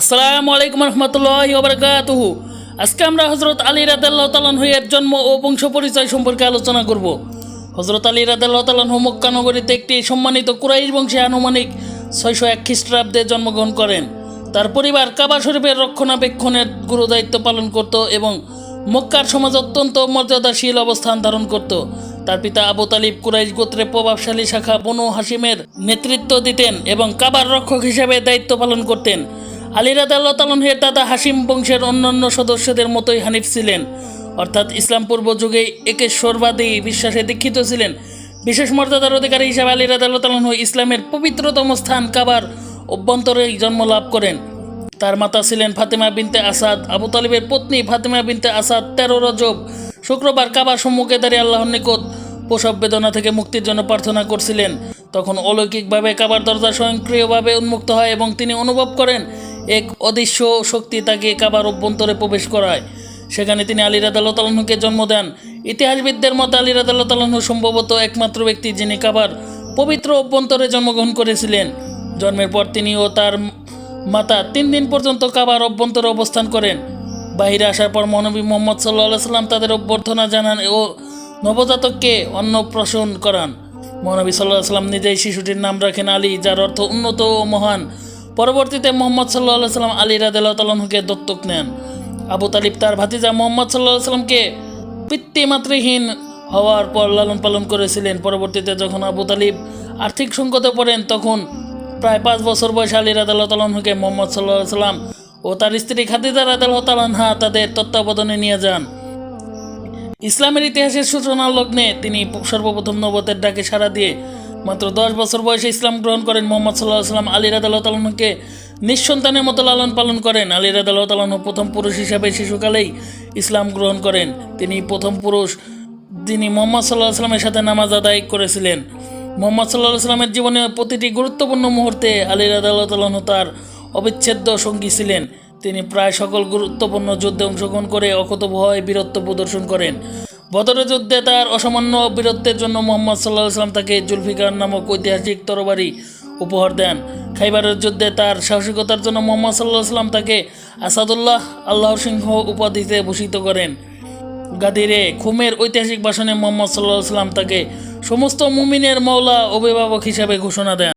আসসালামু আলাইকুম রহমতুল্লাহ ওবরাকাতুহু আজকে আমরা হজরত আলী রাদাল্লাহ তালানহের জন্ম ও বংশ পরিচয় সম্পর্কে আলোচনা করব। হজরত আলী রাদাল্লাহ তালানহু মক্কা নগরীতে একটি সম্মানিত কুরাইশ বংশে আনুমানিক ছয়শো এক খ্রিস্টাব্দে জন্মগ্রহণ করেন। তার পরিবার কাবা শরীফের রক্ষণাবেক্ষণের গুরু দায়িত্ব পালন করত এবং মক্কার সমাজ অত্যন্ত মর্যাদাশীল অবস্থান ধারণ করত। তার পিতা আবু তালিব কুরাইশ গোত্রের প্রভাবশালী শাখা বনু হাসিমের নেতৃত্ব দিতেন এবং কাবার রক্ষক হিসেবে দায়িত্ব পালন করতেন। আলী রাদাল্লাহ তালহের দাদা হাসিম বংশের অন্যান্য সদস্যদের মতোই হানিফ ছিলেন। অর্থাৎ ইসলাম পূর্ব যুগে একেশ্বরবাদী বিশ্বাসে দীক্ষিত ছিলেন। বিশেষ মর্যাদার অধিকারী হিসাবে আলী রাদাল্লাহ তালহ ইসলামের পবিত্রতম স্থান কাবার অভ্যন্তরে জন্ম লাভ করেন। তার মাতা ছিলেন ফাতেমা বিনতে আসাদ, আবু তালিবের পত্নী ফাতেমা বিনতে আসাদ, তেরো রজব। শুক্রবার কাবার সম্মুখে দাঁড়িয়ে আল্লাহর নিকট প্রসব বেদনা থেকে মুক্তির জন্য প্রার্থনা করছিলেন। তখন অলৌকিকভাবে কাবার দরজা স্বয়ংক্রিয়ভাবে উন্মুক্ত হয় এবং তিনি অনুভব করেন এক অদৃশ্য শক্তি তাকে কাবার অভ্যন্তরে প্রবেশ করায়। সেখানে তিনি আলী রাদাল্লাহ তালাহুকে জন্ম দেন। ইতিহাসবিদদের মতে আলী রাদাল্লাহ তালাহু সম্ভবত একমাত্র ব্যক্তি যিনি কাবার পবিত্র অভ্যন্তরে জন্মগ্রহণ করেছিলেন। জন্মের পর তিনি ও তার মাতা তিন দিন পর্যন্ত কাবার অভ্যন্তরে অবস্থান করেন। বাহিরে আসার পর মহানবী মোহাম্মদ সাল্লাহ সাল্লাম তাদের অভ্যর্থনা জানান ও নবজাতককে অন্নপ্রাশন করান। মহানবী সাল্লাহ সাল্লাম নিজেই শিশুটির নাম রাখেন আলী, যার অর্থ উন্নত ও মহান। পরবর্তীতে মোহাম্মদ সাল্লাহ সাল্লাম আলী তালাহুকে দত্তক নেন। আবু তালিব তার ভাতিজা মোহাম্মদ সাল্লাহ সাল্লামকে পিতৃমাতৃহীন হওয়ার পর লালন পালন করেছিলেন। পরবর্তীতে যখন আবু তালিব আর্থিক সংকটে পড়েন, তখন প্রায় পাঁচ বছর বয়সে আলী তালাহুকে মোহাম্মদ সাল্লাহ সাল্লাম ও তার স্ত্রী খাদিজা রাদাল্লাহ তালানহা তাদের তত্ত্বাবধানে নিয়ে যান। ইসলামের ইতিহাসের সূচনা লগ্নে তিনি সর্বপ্রথম নবতের ডাকে সাড়া দিয়ে মাত্র দশ বছর বয়সে ইসলাম গ্রহণ করেন মোহাম্মদ সাল্লাহ সাল্লাম আলী রাদাল্লাহ তালাহকে নিঃসন্তানের মতো লালন পালন করেন। আলী রাদাল্লাহ তালাহ প্রথম পুরুষ হিসাবে শিশুকালেই ইসলাম গ্রহণ করেন। তিনি প্রথম পুরুষ যিনি মোহাম্মদ সাল্লাহ সাল্লামের সাথে নামাজ আদায় করেছিলেন। মোহাম্মদ সাল্লাহ সাল্লামের জীবনে প্রতিটি গুরুত্বপূর্ণ মুহূর্তে আলী রাদাল্লাহ তালাহ তার অবিচ্ছেদ্য সঙ্গী ছিলেন। তিনি প্রায় সকল গুরুত্বপূর্ণ যুদ্ধে অংশগ্রহণ করে অকত ভয় বীরত্ব প্রদর্শন করেন। বদরের যুদ্ধে তার অসামান্য বীরত্বের জন্য মোহাম্মদ সাল্লাহ সাল্লাম তাকে জুলফিকার নামক ঐতিহাসিক তরবারি উপহার দেন। খাইবারের যুদ্ধে তার সাহসিকতার জন্য মোহাম্মদ সাল্লাহ সাল্লাম তাকে আসাদুল্লাহ আল্লাহ সিংহ উপাধিতে ভূষিত করেন। গাদিরে খুমের ঐতিহাসিক ভাষণে মোহাম্মদ সাল্লাহ সাল্লাম তাকে সমস্ত মুমিনের মৌলা অভিভাবক হিসাবে ঘোষণা দেন।